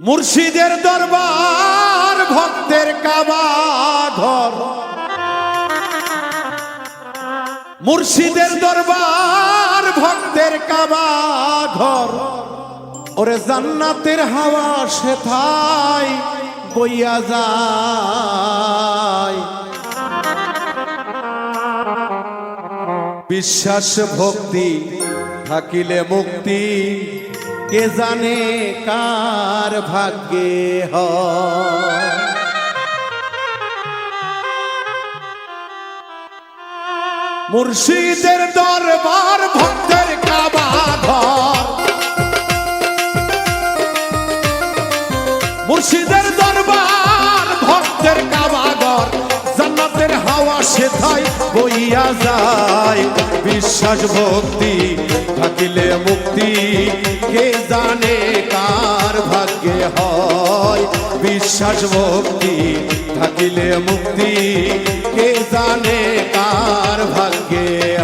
মুর্শিদের দরবার, ভক্তের কাবা ঘর। মুর্শিদের দরবার, ভক্তের কাবা ঘর। ওরে জান্নাতের হাওয়া সেথায় বইয়া যায়। বিশ্বাস ভক্তি থাকিলে মুক্তি কে জানে কার ভাগ্যে হ? মুর্শিদের দরবার ভক্তের কাবা ঘর। বইয়া যায়। বিশ্বাস, ভক্তি, থাকিলে মুক্তি। কে জানে কার ভাগ্যে হয়? বিশ্বাস, ভক্তি, থাকিলে মুক্তি। কে জানে কার ভাগ্যে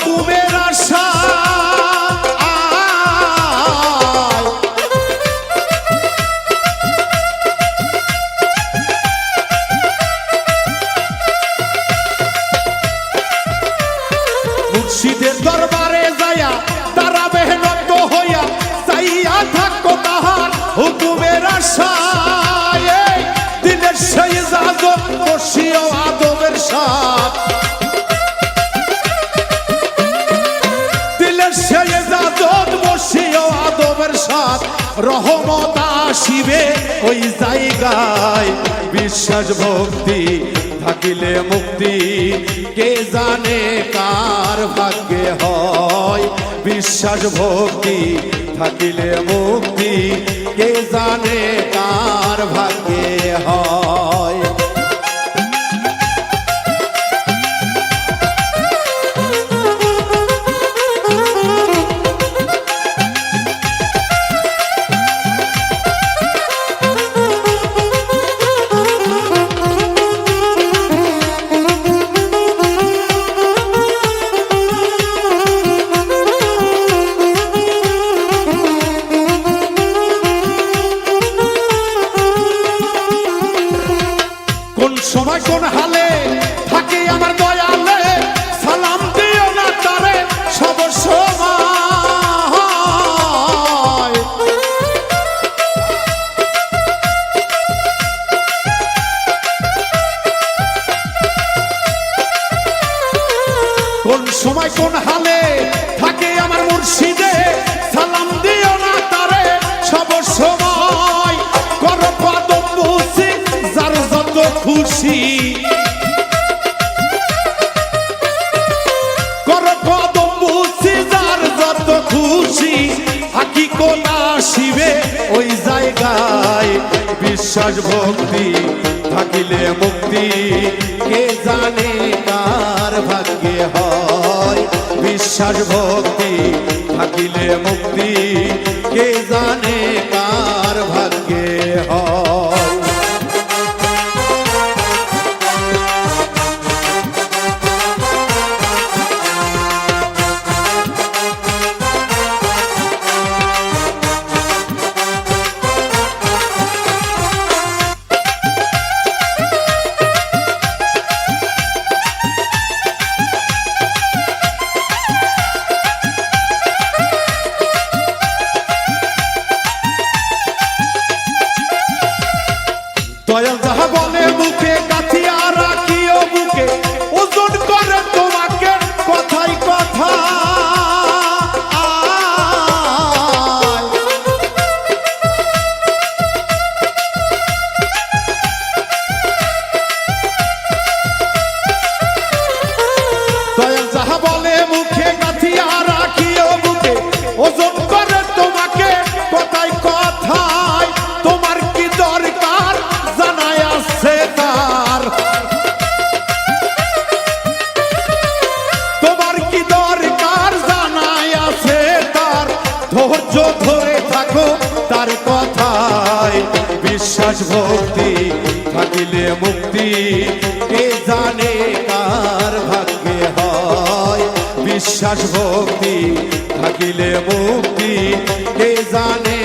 হুকুমের আশা মুর্শিদের দরবারে যায়া দাঁড়াবে নত হইয়া চাইয়া থাকো তাহার হুকুমের আশায়। দিনের সেই জাদব বসিও সেই জাদব বসিও আদবের সাথ। রহমত আসিবে ওই জায়গায়। বিশ্বাস ভক্তি থাকিলে মুক্তি। কে জানে কার ভাগ্যে হয়। বিশ্বাস ভক্তি থাকিলে মুক্তি। কে জানে কার ভাগ্যে হয়। সময় কোন হালে আসিবে ওই জায়গায় বিশ্বাস ভক্তি থাকিলে মুক্তি। কে জানে কার ভাগ্যে হয়? বিশ্বাস ভক্তি থাকিলে মুক্তি। কে জানে কার ভাগ্যে দয়াল যাহা বলে মুখে কাথিয়া বিশ্বাস ভক্তি থাকিলে মুক্তি। কে জানে কার ভাগ্যে হয়? বিশ্বাস ভক্তি থাকিলে মুক্তি। কে জানে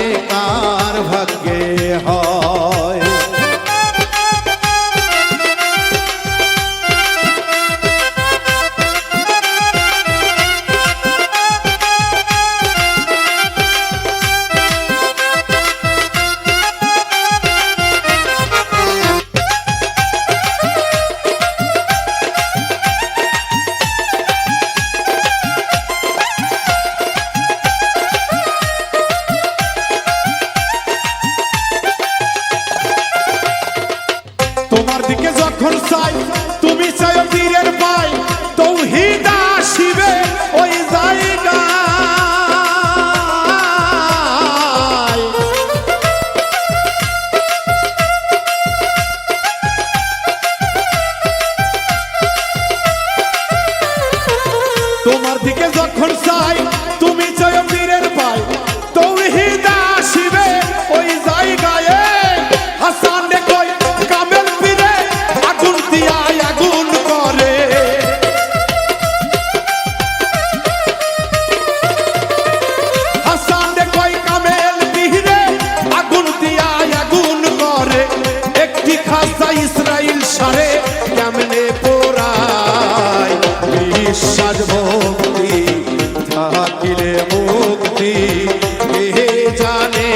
concise বিশ্বাস ভক্তি থাকিলে মুক্তি। এ জানে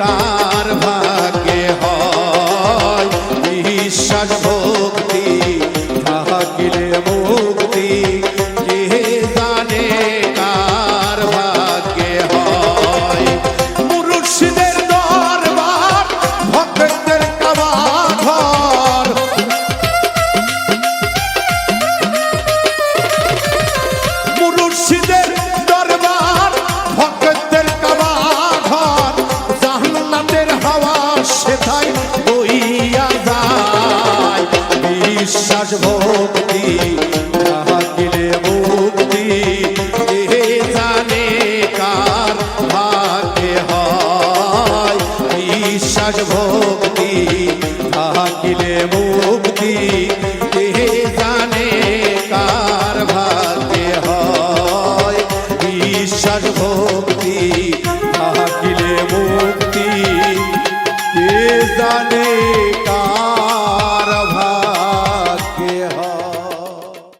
কার ভাগ্যে হয়? বিশ্বাস ভক্তি থাকিলে Oh.